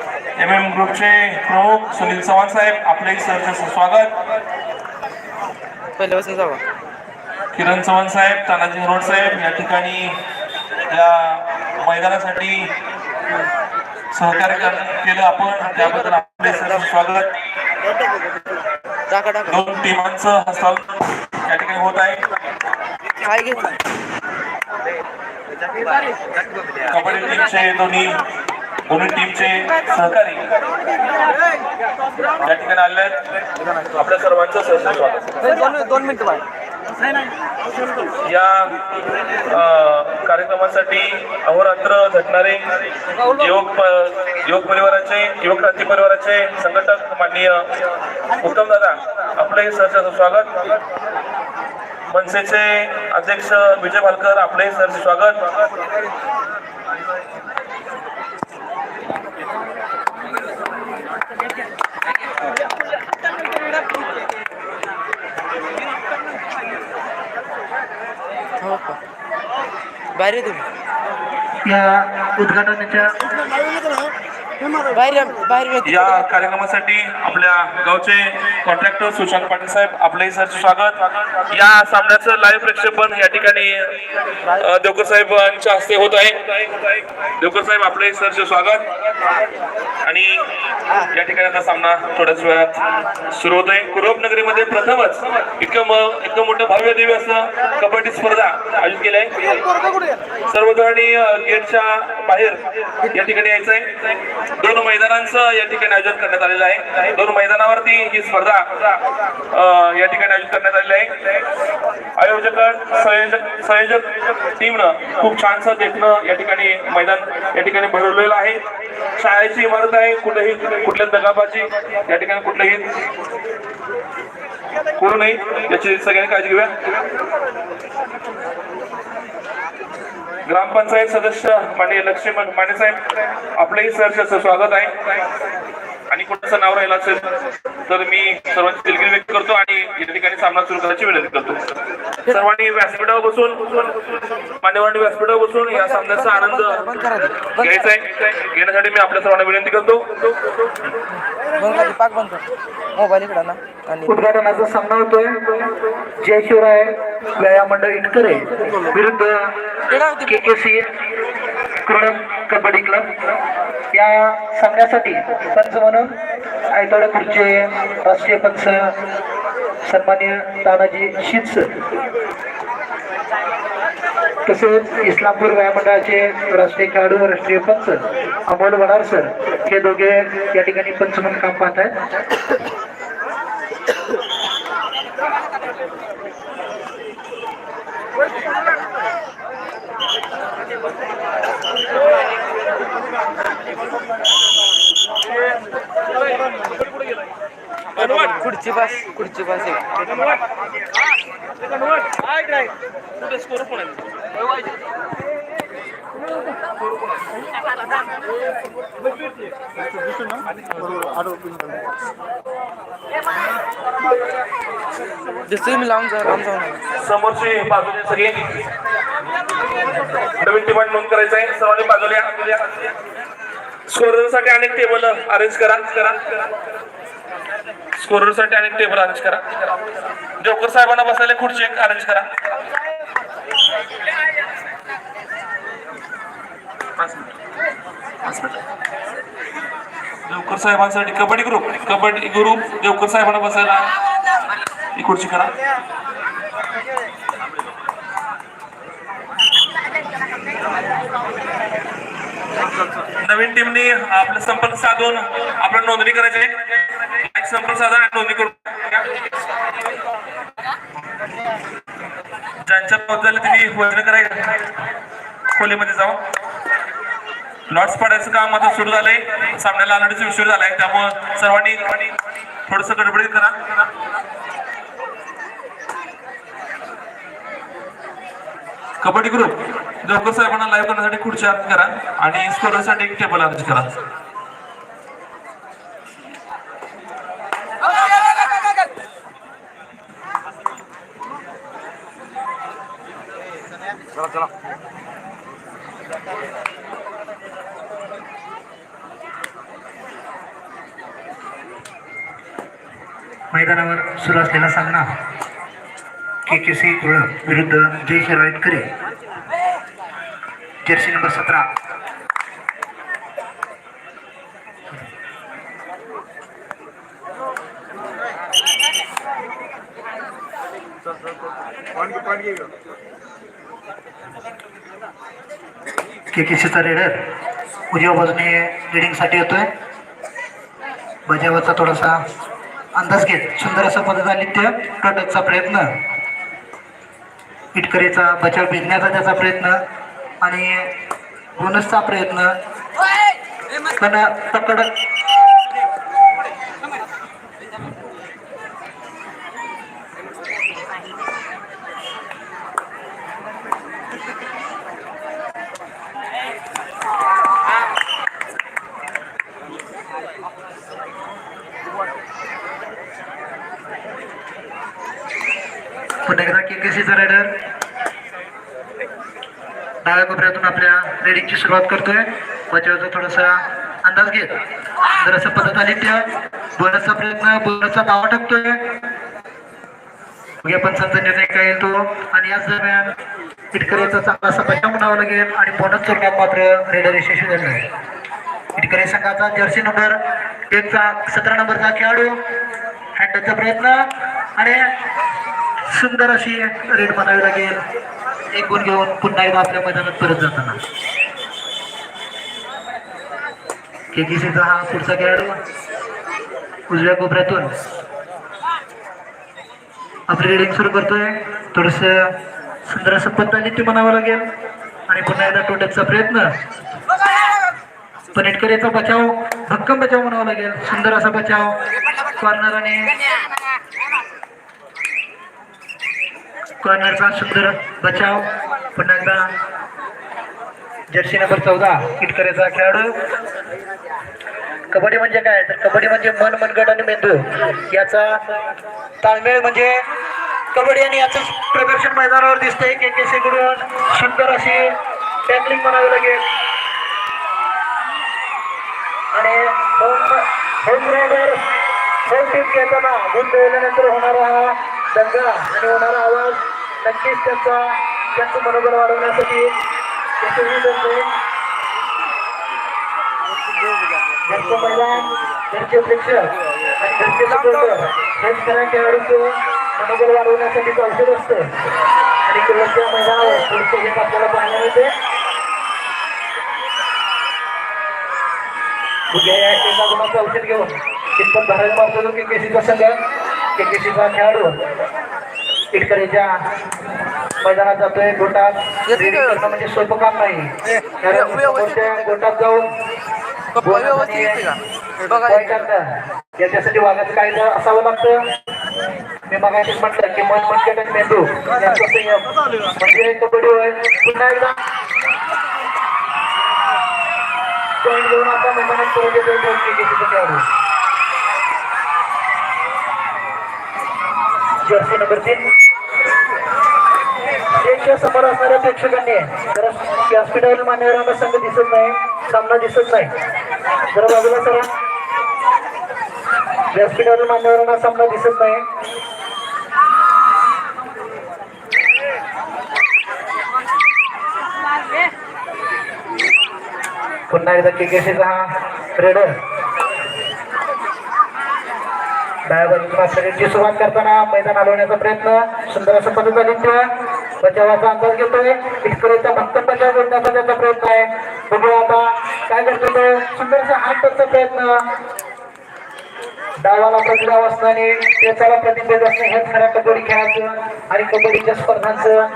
M M ग्रुपचे प्रमुख सुनील चव्हाण साहेब आपले सरचं स्वागत पहिल्यापासून जावा. किरण चव्हाण साहेब तानाजी मुरोड साहेब या ठिकाणी या मैदानासाठी सहकार्य कर- केलं आपण. त्याबद्दल आपले सरचं स्वागत टाका टाका. दोन टीमांचं हस्तांतरण या ठिकाणी होत आहे. कबड्डी टीमचे दोन्ही दोन्ही टीमचे सहकारी या ठिकाणी आले आहेत. आपल्या सर्वांचं सहर्ष स्वागत दोन मिनिटं या कार्यक्रमासाठी अहोरात्र झटणारे युवक युवक परिवाराचे युवक क्रांती परिवाराचे संघटक माननीय उत्तम दादा आपले सहर्ष स्वागत. मनसेचे अध्यक्ष विजय भालकर आपले सहर्ष स्वागत. बाहेर आहे तुम्ही या उद्घाटनाच्या बाहेर या, कार्यक्रमासाठी आपल्या गावचे कॉन्ट्रॅक्टर सुशांत पाटील साहेब आपले सरचे स्वागत. या सामन्याचं लाईव्ह प्रक्षेपण या ठिकाणी देवकर साहेबांच्या हस्ते होत आहे. देवकर साहेब आपले सरचे स्वागत. आणि या ठिकाणी आता सामना थोड्याच वेळात सुरू होत आहे कुरोप नगरीमध्ये प्रथमच इतकं इतकं मोठं भव्य दिव्य असं कबड्डी स्पर्धा आयोजित केली आहे. सर्वजणांनी गेटच्या बाहेर या ठिकाणी यायचं आहे दोन मैदानांचं या ठिकाणी आयोजन करण्यात आलेलं आहे. दोन मैदानावरती ही स्पर्धा या ठिकाणी आयोजित करण्यात आलेली आहे. आयोजक संयोजक संयोजक टीमनं खूप छानसं देखणं या ठिकाणी मैदान या ठिकाणी भरवलेलं आहे. शाळेची इमारत आहे कुठेही कुठल्या दगाबाजी या ठिकाणी कुठलंही करू नये. याची सगळ्यांनी काळजी घेऊया. ग्रामपंचायत सदस्य माननीय लक्ष्मण माने साहेब आपलंही सरचं स्वागत आहे. आणि कोणाचं नाव राहिलं असेल तर मी सर्वांची दिलगिरी व्यक्त करतो आणि या ठिकाणी सामना सुरू करायची विनंती करतो. सर्वांनी व्यासपीठावर बसून मान्यवरांनी व्यासपीठावर बसून या सामन्याचा आनंद घ्यायचा आहे. घेण्यासाठी मी आपल्या सर्वांना विनंती करतो. मोबाईल उद्घाटनाचा सामना होतोय. जय शिवराय व्यायाम मंडळ इटकरे विरुद्ध K K C kabaddi club. या सामन्यासाठी पंच म्हणून आयतोडे राष्ट्रीय पंच सन्मान्य तानाजी शिच तसेच इस्लामपूर व्यायामंडळाचे राष्ट्रीय खेळाडू राष्ट्रीय पंच अमोल वडार सर. हे दोघे या ठिकाणी पंच म्हणून काम पाहत आहेत. खुर्ची समोरची बाजूने सगळे नवीन डिमांड नोंद करायचं आहे. सर्वांनी बाजूला स्कोरसाठी अनेक टेबल अरेंज करा. करा स्कोरसाठी अनेक टेबल अरेंज करा. जोकर साहेबांना बसायला खुर्ची एक अरेंज करा. पाच देवकर साहेबांसाठी कबड्डी ग्रुप कबड्डी ग्रुप देवकर साहेबांना बसायला ही खुर्ची करा. नवीन टीमनी आपला संपर्क साधून आपला नोंदणी करायची आहे. संपर्क साधा नोंदणी करू. ज्यांच्या झाले त्यांनी वजन करायचं खोलीमध्ये जाऊन. लॉट्स पाडायचं काम आता सुरू झालंय. सामन्याला आनंदीचा विषय झालाय. त्यामुळं सर्वांनी थोडस गडबडीत करा. कबड्डी ग्रुप जोकर साहेबांना लाईव्ह करण्यासाठी खुर्ची अर्ज करा आणि स्कोरसाठी एक टेबल अर्ज करा. मैदानावर सुरू असलेला सामना के के सी विरुद्ध जय शिरायतकरे जर्सी नंबर सतरा. के के सीचा रेडर. उजव्या बाजूने रिडिंगसाठी येतोय. बजावाचा थोडासा अंदाज घेत. सुंदर असा पदचालित्य टटकचा प्रयत्न. इटकरीचा बचाव भिजण्याचा त्याचा प्रयत्न. आणि बोनसचा प्रयत्न. पण तकड पुन्हा एकदा केकेसीचा रायडर डाव्या कोपऱ्यातून आपल्या रेडिंगची सुरुवात करतोय. बचावाचा थोडासा अंदाज घेत जर असं पद्धत आली त्या बोनसचा प्रयत्न बोनसचा दावा टाकतोय बघूया पंचांचा निर्णय काय येतो आणि याच दरम्यान इटकरेचा चांगला असा बचाव म्हणावा लागेल आणि बोनस चोरण्यात मात्र रेडर यशस्वी झालं आहे. इटकरे संघाचा जर्सी नंबर एकचा सतरा नंबरचा खेळाडू. हँडलचा प्रयत्न. आणि सुंदर अशी रेड बनावी लागेल. एक गुण घेऊन पुन्हा एकदा आपल्या मैदानात परत जाताना. केकेसीचा हा पुढचा खेळाडू उजव्या कोपऱ्यातून आपली रिडिंग सुरू करतोय. थोडस सुंदर असं पत्तानी म्हणावं लागेल. आणि पुन्हा एकदा टोटलचा प्रयत्न. पनेटकरेचा बचाव भक्कम बचाव म्हणावा लागेल. सुंदर असा बचाव. कॉर्नर आणि कॉर्नरचा सुंदर बचाव. पुन्हा एकदा जर्सी नंबर चौदा इटकरेचा खेळाडू. कबड्डी म्हणजे काय? तर कबड्डी म्हणजे मन मनगट आणि मेंदू. याचा ताळमेळ म्हणजे कबड्डी आणि याचं प्रदर्शन मैदानावर दिसतंय. के के कडून सुंदर अशी टॅकलिंग म्हणावी लागेल. आणि home home raider home team घेताना गुण मिळवल्यानंतर होणारा हा दंगा आणि होणारा आवाज नक्कीच त्यांचा त्यांचं मनोबल वाढवण्यासाठी यशस्वी ठरतोय घरचं मैदान घरचे प्रेक्षक आणि घरचे सपोर्टर हेच सगळ्या खेळाडूचं मनोबल वाढवण्यासाठी औषध असतं. आणि केवळच्या मैदानावर पुढचं घेत आपल्याला पाहायला मिळते. उद्या या एका गुणाचं औषध घेऊन कितपत भरायला मारतो की केसीचा संघ के केसीचा खेळाडू इटकरेच्या मैदानात जातोय गोटात रेडी करणं म्हणजे सोपं काम नाही कारण समोरच्या गोटात जाऊन बोनस आणि point आणणं, याच्यासाठी वागायचं कायदा असावं लागतं मी मगाशीच म्हटलं की मन मनकेट आणि मेंदू यांचा संयम म्हणजे कबड्डी होय पुन्हा एकदा पॉईंट घेऊन आता मैदानात परत येतोय दोन क्रिकेटचे खेळाडू जर्सी नंबर तीन स्टेजच्या समोर असणाऱ्या प्रेक्षकांनी जरा व्यासपीठावरील मान्यवरांना संघ दिसत नाही सामना दिसत नाही. जरा बाजूला सरा व्यासपीठावरील मान्यवरांना सामना दिसत नाही. पुन्हा एकदा केकेसीचा हा रेडर डाव्या बाजूला शरीरची सुरुवात करताना मैदान हलवण्याचा प्रयत्न सुंदर असं पद्धतीने बचावाचा अंदाज घेतोय. इटकरेचा भक्कम बचाव करण्याचा त्याचा प्रयत्न आहे. बघू आता काय करतो तो. सुंदरसा हात करतो प्रयत्न. डावाला प्रतिभाव असणं आणि त्याच्याला प्रतिभेद असणे हे खऱ्या कबड्डी खेळाचं आणि कबड्डीच्या स्पर्धांचं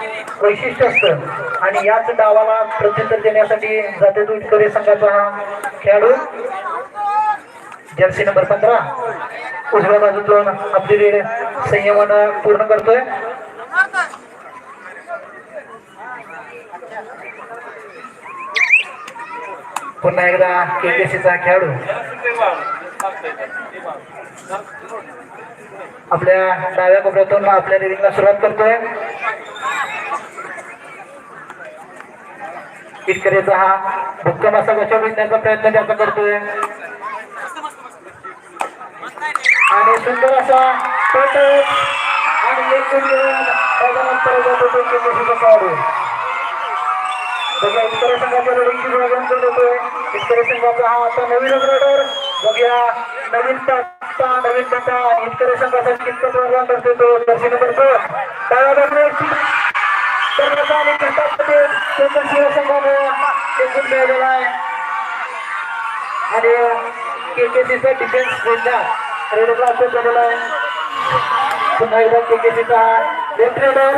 वैशिष्ट्य असतं. आणि याच डावाला प्रत्युत्तर देण्यासाठी जाते इटकरे संघाचा हा खेळाडू. जर्सी नंबर पंधरा. उजव्या बाजूतून आपली रेड संयमानं पूर्ण करतोय. पुन्हा एकदा केकेसीचा खेळाडू. आपल्या डाव्या कोपऱ्यातून आपल्या रिंगला सुरुवात करतोय. इटकरेचा हा भक्कम असा गोष्ट घेण्याचा प्रयत्न त्याचा करतोय. आणि सुंदर असा आणि एक सुंदर त्याच्यानंतर खेळाडू. बघूया उत्तर संघाच्या लढीची गुणागण करत होतोय संघाचा हा आता नवीन ऑपरेटर बघूया नवीन टाटा नवीन टाटा उत्तर संघाचा कितपत वर्गान करतोय तो जर्सी नंबर दोन. डाव्या बाजूने कर्नाटक आणि कर्नाटकमध्ये कोकण मिळवलेला आहे. आणि केकेसीचा डिफेन्स घेतला रेडरला अभ्यास झालेला आहे. पुन्हा एकदा केकेसीचा. लेफ्ट रेडर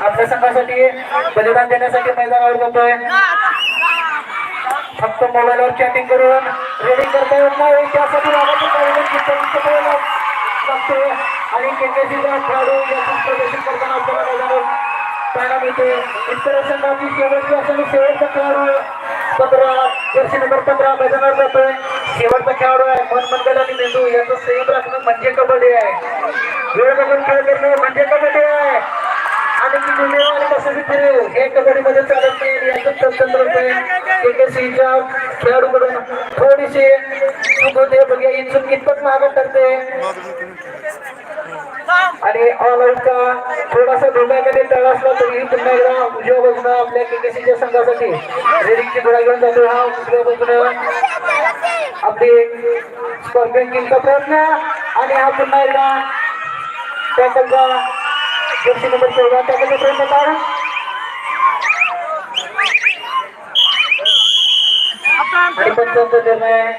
आपल्या संघासाठी बलिदान देण्यासाठी मैदानावर जातोय. फक्त मोबाईलवर चॅटिंग करून रेडिंग करता येत नाही त्यासाठी लागतो आणि खेळाडू यातून प्रदर्शन करताना आपल्याला मैदानावर पाहायला मिळते इतर संघाची शेवटची असलेली शेवटचा खेळाडू पंधरा नंबर पंधरा मैदानावर जातोय. शेवटचा खेळाडू आहे. मन मंगल आणि मेंदू. याचं संयम राखणं म्हणजे कबड्डी आहे. वेळ बघून खेळ करणं म्हणजे कबड्डी आहे. आणि की कसं फिरेल हे कबड्डीमध्ये चालत नाही याचं तंत्र केकेसीच्या खेळाडूकडून थोडीशी चूक होते बघूया ही चूक कितपत मागं करते आणि ऑल आउट का थोडासा धोक्यामध्ये तळ असला तरीही पुन्हा एकदा उजव्या बाजूला आपल्या केकेसीच्या संघासाठी रेडिंगची गोळा घेऊन जातो हा उजव्या बाजूला आपली स्कॉर्पियन किंगचा प्रयत्न. आणि हा पुन्हा एकदा टॅकलचा जर्सी नंबर चौदा टॅकलचा प्रयत्न काढ आणि पंचांचा निर्णय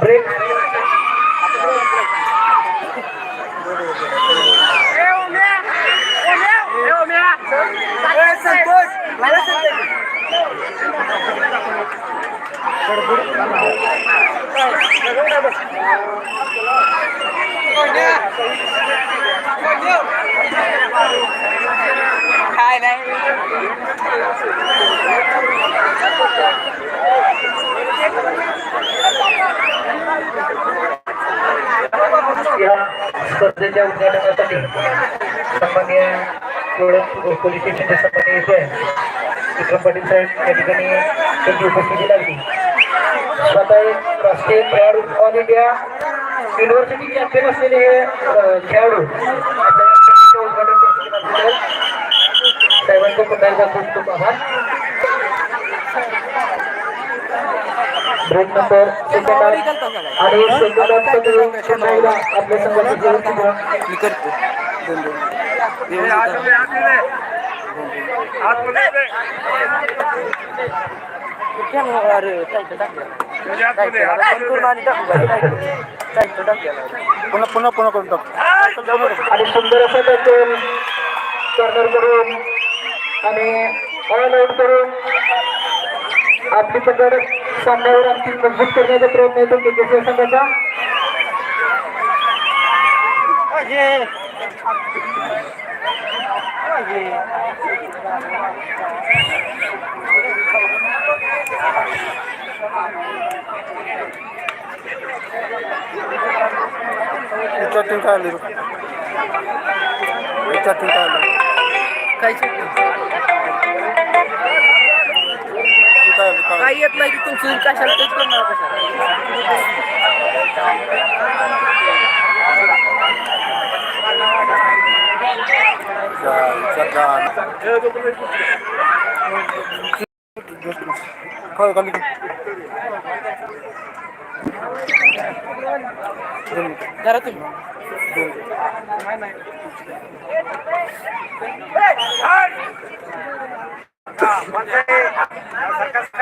ब्रेक काय नाही या स्पर्धेच्या उद्घाटनासाठी सन्मान्य कोळप पोलीस स्टेशनचे सन्मान्य येथे विक्रम पाटील साहेब या ठिकाणी त्यांची उपस्थिती लागली. स्वतः राष्ट्रीय खेळाडू ऑल इंडिया युनिव्हर्सिटी चॅम्पियन असलेले हे खेळाडू उद्घाटन प्रसंगी पुन्हा खूप खूप आभार ब्रेक नंबर सेकंड आणि सेकंदात पुन्हा एकदा आपल्या संघाची जेवण सुरू मी करतो दोन दोन व्यवस्थित करा. त्यामुळं अरे टाईट टाकलं टाईट टाईट करून आणि टाकू का? टाईट टाईट टाकलेलं पुन्हा पुन्हा पुन्हा करून टाकू आणि सुंदर असं टॅकल कॉर्नर करून आणि ऑल आउट करून आपली पकड सामन्यावर आणखी मजबूत करण्याचा प्रयत्न येतो केकेसी संघाचा. विचारतील काय आले काय आलं काय काय येत नाही की तुमचं कशाला तेच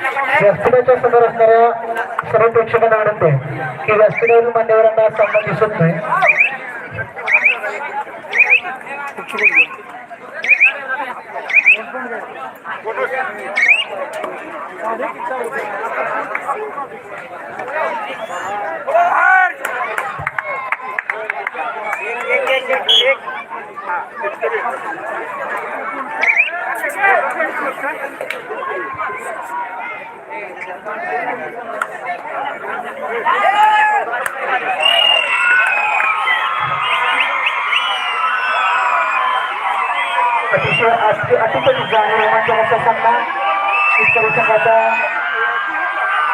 व्यासपीठाच्या समोर असणाऱ्या सर्व प्रेक्षकांना आनंद आहे की व्यासपीठावरील मान्यवरांना सामना दिसत नाही. अतिशय अति अतिशय जाणीव रोमांचक असा सामना उत्तर संघाचा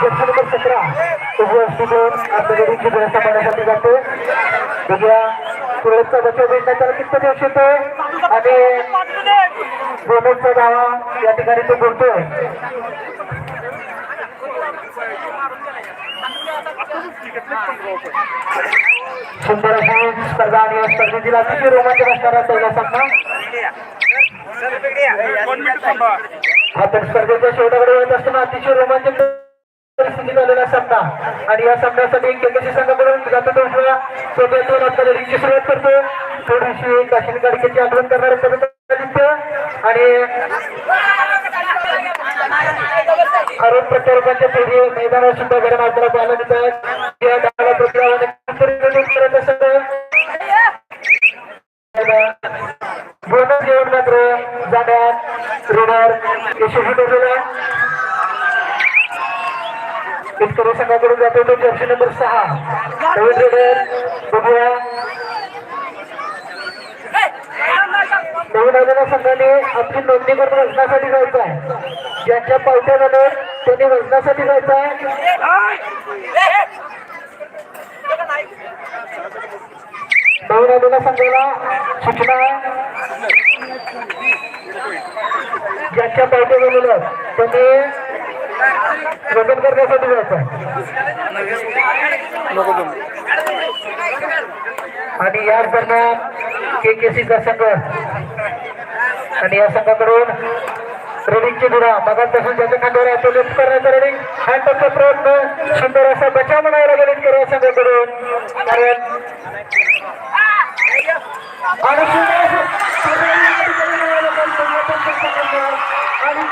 जर्सी नंबर सतरा उभे असतील आपल्या गडी जिल्ह्याचा पाण्यासाठी जातो बघूया सुरतचा बचाव भेटण्यात त्याला कितपत यश येतोय? आणि गोमेजचा धावा या ठिकाणी तो बोलतोय. सुंदर अशी स्पर्धा आणि या स्पर्धेतील अतिशय रोमांचक असणारा पहिला सामना. आपण स्पर्धेच्या शेवटाकडे येत असताना अतिशय रोमांचक परिस्थिती झालेला सामना. आणि या सामन्यासाठी केकेसी संघाकडून जातो टोपला सुरुवात करतो. थोडीशी काशीन गाडकेची आठवण करणारे आदित्य आणि आरोप प्रत्यारोपांच्या पेढी मैदानावर सुद्धा घडण आपल्याला पाहायला मिळत आहेत या डाव्या प्रक्रिया करत असत. बोनस घेऊन मात्र जाण्यात रोडर यशस्वी ठरलेला सर्व संघाकडून जातो. तो जर्सी नंबर सहा. रवींद्र रेडर बघूया. नवीन आलेल्या संघाने आपली नोंदणी करून वजनासाठी जायचं आहे. ज्यांच्या पावत्या झाले त्यांनी वजनासाठी जायचं आहे. नवीन आलेल्या संघाला सूचना ज्यांच्या पावत्या झालेल्या त्यांनी वजन करण्यासाठी जायचं. आणि याच दरम्यान के के सीचा संघ आणि या संघाकडून रेडिंगची धुरा. मगापासून ज्याच्या खांद्यावर आहे तो लिफ्ट करण्याचा रेडिंग हँडचा प्रयत्न सुंदर असा बचाव म्हणायला गेले कर या संघाकडून. कारण आणि सुंदर आणि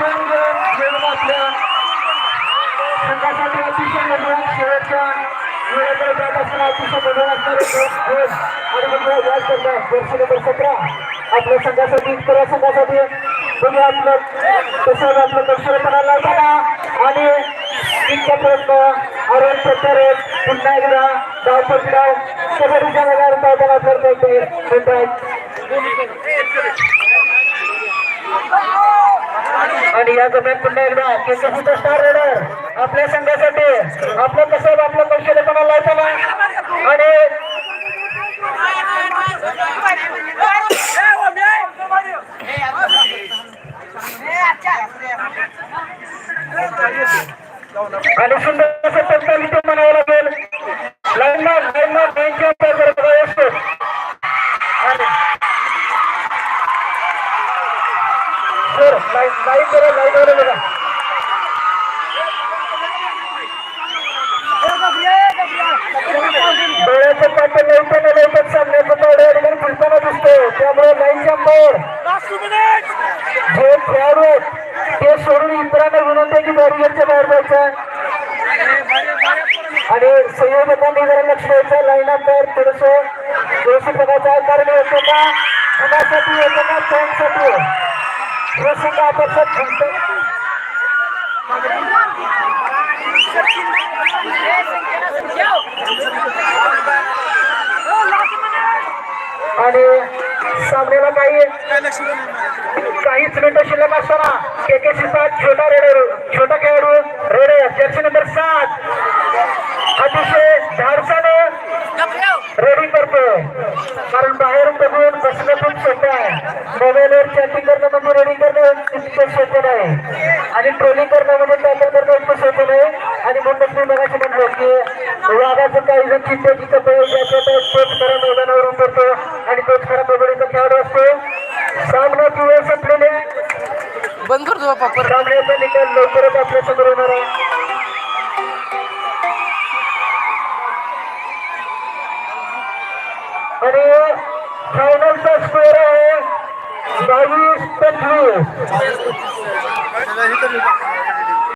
दोन अतिशय मधुर शेवटच्या वेळेकडे जात असताना अतिशय आणि मग या स्पर्धा वर्ष नंबर सतरा. आपल्या संघासाठी संघासाठी आपलं तसंच आपलं दक्षिणपणा लावताना आणि इतका प्रयत्न अरुण प्रत्यारे पुन्हा एकदा धावपट डाव कबड्डीच्या मैदानात धावताना आहेत आणि या दरम्यान पुन्हा एकदा केकेसीचा स्टार रेडर आपल्या संघासाठी आपलं कसं आपलं कौशल्यपणा लावताना आणि आणि सुंदर असं पत्ता इथे म्हणावं लागेल लाईनमॅन लाईनमॅन बेंचच्या अंतर बघा असतो आणि सर लाईन लाईन बघा डोळ्याचं पाठ लवकर लवकर सामन्याचं दिसतो त्यामुळे लाईनच्या मोड जे खेळाडू ते सोडून इतरांना विनंती आहे की बॅरिगेटच्या बाहेर जायचं आणि संयोजकांनी जरा लक्ष द्यायचं लाईन अंतर थोडस का? कुणासाठी येतो का? हे सुद्धा आकर्षक आणि सामन्याला काही काहीच मिनिटं शिल्लक असताना के के सी सात छोटा रेडर छोटा खेळाडू रेडे जर्सी नंबर सात. अतिशय धाडसाने रेडिंग करतोय कारण बाहेरून बघून बसणं खूप सोपं आहे मोबाईलवर चॅटिंग करणं म्हणजे रेडिंग करणं इतकं सोपं नाही. आणि ट्रोलिंग करणं म्हणजे टॅकल करणं इतकं सोपं नाही. आणि म्हणून मी मगाशी म्हणलो की वाघाचं काही जण चिंतेची कपडे ज्याच्या तोच खरा मैदानावर उतरतो आणि तोच खरा कबड्डीचा खेळाडू असतो. सामन्याची वेळ संपलेली. बंद करतो सामन्याचा निकाल लवकरच आपल्यासमोर होणार आहे. Hello.